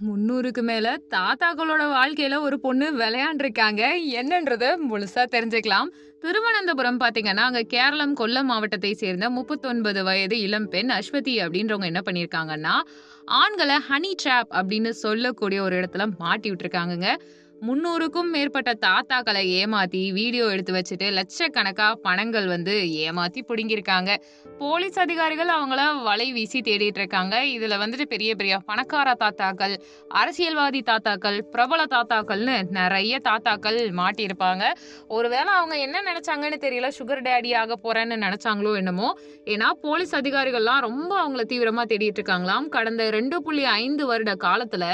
முந்நூறுக்கு மேல தாத்தாக்களோட வாழ்க்கையில ஒரு பொண்ணு விளையாண்டுருக்காங்க. என்னன்றத முழுசா தெரிஞ்சுக்கலாம். திருவனந்தபுரம் பார்த்தீங்கன்னா, அங்க கேரளம், கொல்லம் மாவட்டத்தை சேர்ந்த 39 வயது இளம்பெண் அஸ்வதி அப்படின்றவங்க என்ன பண்ணியிருக்காங்கன்னா, ஆண்களை ஹனி ட்ராப் அப்படின்னு சொல்லக்கூடிய ஒரு இடத்துல மாட்டி விட்டுருக்காங்க 300க்கும் மேற்பட்ட தாத்தாக்களை ஏமாத்தி, வீடியோ எடுத்து வச்சுட்டு லட்சக்கணக்கா பணங்கள் வந்து ஏமாத்தி பிடுங்கியிருக்காங்க போலீஸ் அதிகாரிகள் அவங்கள வலை வீசி தேடிட்டு இருக்காங்க. இதுல வந்துட்டு பெரிய பெரிய பணக்கார தாத்தாக்கள், அரசியல்வாதி தாத்தாக்கள், பிரபல தாத்தாக்கள்னு நிறைய தாத்தாக்கள் மாட்டியிருப்பாங்க. ஒருவேளை அவங்க என்ன நினைச்சாங்கன்னு தெரியல. சுகர் டேடி ஆக போறேன்னு நினைச்சாங்களோ என்னமோ! ஏன்னா, போலீஸ் அதிகாரிகள்லாம் ரொம்ப அவங்கள தீவிரமா தேடிட்டு இருக்காங்களாம். கடந்த 2.5 வருட காலத்துல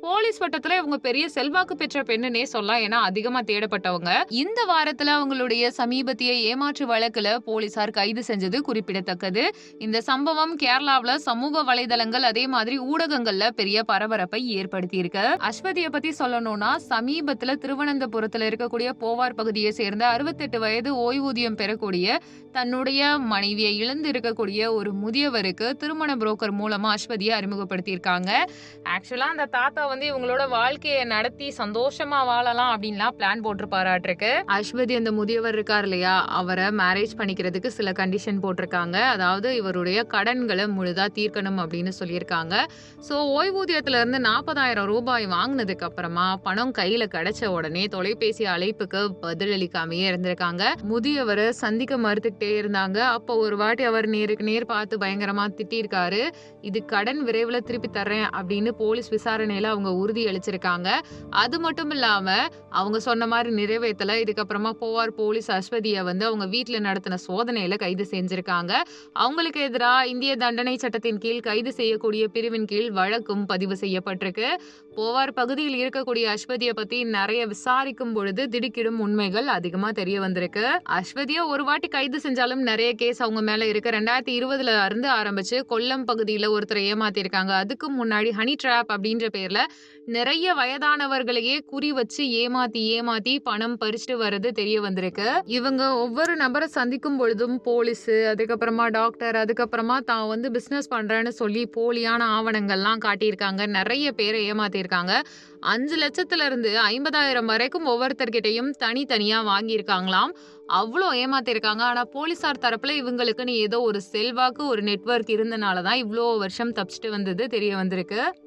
போலீஸ் வட்டத்துல இவங்க பெரிய செல்வாக்கு பெற்ற பெண்ணுன்னே சொல்லலாம். ஏன்னா, அதிகமா தேடப்பட்டவங்க. இந்த வாரத்துல அவங்களுடைய சமீபத்திய ஏமாற்று வழக்குல போலீசார் கைது செஞ்சது குறிப்பிடத்தக்கது. இந்த சம்பவம் கேரளாவில சமூக வலைதளங்கள் அதே மாதிரி ஊடகங்கள்ல பெரிய பரபரப்பை ஏற்படுத்தியிருக்கு. அஸ்வதிய பத்தி சொல்லணும்னா, சமீபத்துல திருவனந்தபுரத்துல இருக்கக்கூடிய போவார் பகுதியை சேர்ந்த 68 வயது ஓய்வூதியம் பெறக்கூடிய தன்னுடைய மனைவியை இழந்து இருக்கக்கூடிய ஒரு முதியவருக்கு திருமண புரோக்கர் மூலமா அஸ்வதியை அறிமுகப்படுத்தியிருக்காங்க. ஆக்சுவலா அந்த தாத்தா வந்து இவங்களோட வாழ்க்கையை நடத்தி சந்தோஷமா வாழலாம் அப்படின்லாம் பிளான் போட்டிருப்பாராட்டிருக்கு அஸ்வதி அந்த முதியவர் இருக்கார் இல்லையா? அவரை மேரேஜ் பண்ணிக்கிறதுக்கு சில கண்டிஷன் போட்டிருக்காங்க. அதாவது இவருடைய கடன்களை முழுதா தீர்க்கணும் அப்படின்னு சொல்லியிருக்காங்க. ஸோ ஓய்வூதியத்துல இருந்து நாற்பதாயிரம் ரூபாய் வாங்கினதுக்கு அப்புறமா பணம் கையில கிடைச்ச உடனே தொலைபேசி அழைப்புக்கு பதிலளிக்காமையே இருந்திருக்காங்க. முதியவரை சந்திக்க மறுத்துக்கிட்டே இருந்தாங்க. அப்போ ஒரு வாட்டி அவர் நேருக்கு நேர் பார்த்து பயங்கரமா திட்டியிருக்காரு. இது கடன் விரைவில் திருப்பி தர்றேன் அப்படின்னு போலீஸ் விசாரணையில அவங்க உறுதி அளிச்சிருக்காங்க. அது மட்டும் இல்லாம அவங்க சொன்ன மாதிரி நிறைவேற்றல இதுக்கப்புறமா போவார் போலீஸ் அஸ்வதிய வந்து அவங்க வீட்டில் நடத்தின சோதனையில கைது செஞ்சிருக்காங்க. அவங்களுக்கு எதிராக இந்திய தண்டனை சட்டத்தின் கீழ் கைது செய்யக்கூடிய பிரிவின் கீழ் வழக்கும் பதிவு செய்யப்பட்டிருக்கு. போவார் பகுதியில் இருக்கக்கூடிய அஸ்வதியை பத்தி நிறைய விசாரிக்கும் பொழுது திடுக்கிடும் உண்மைகள் அதிகமா தெரிய வந்திருக்கு. அஸ்வதிய ஒரு வாட்டி கைது செஞ்சாலும் நிறைய கேஸ் அவங்க மேல இருக்கு. 2020ல இருந்து ஆரம்பிச்சு கொல்லம் பகுதியில ஒருத்தரை ஏமாத்திருக்காங்க அதுக்கு முன்னாடி ஹனி ட்ராப் அப்படின்ற பேர்ல நிறைய வயதானவர்களையே குறி வச்சு ஏமாத்தி ஏமாத்தி பணம் பறிச்சுட்டு வர்றது தெரிய வந்திருக்கு. இவங்க ஒவ்வொரு நபரை சந்திக்கும் பொழுதும் போலீஸு, அதுக்கப்புறமா டாக்டர், அதுக்கப்புறமா தான் வந்து பிசினஸ் பண்றேன்னு சொல்லி போலியான ஆவணங்கள்லாம் காட்டியிருக்காங்க. நிறைய பேரை ஏமாத்திருக்காங்க அஞ்சு லட்சத்துல இருந்து 50,000 வரைக்கும் ஒவ்வொருத்தர்கிட்டையும் தனித்தனியா வாங்கியிருக்காங்களாம். அவ்வளோ ஏமாத்தியிருக்காங்க. ஆனா போலீசார் தரப்புல இவங்களுக்குன்னு ஏதோ ஒரு செல்வாக்கு, ஒரு நெட்வொர்க் இருந்தனால தான் இவ்வளோ வருஷம் தப்பிச்சுட்டு வந்தது தெரிய வந்திருக்கு.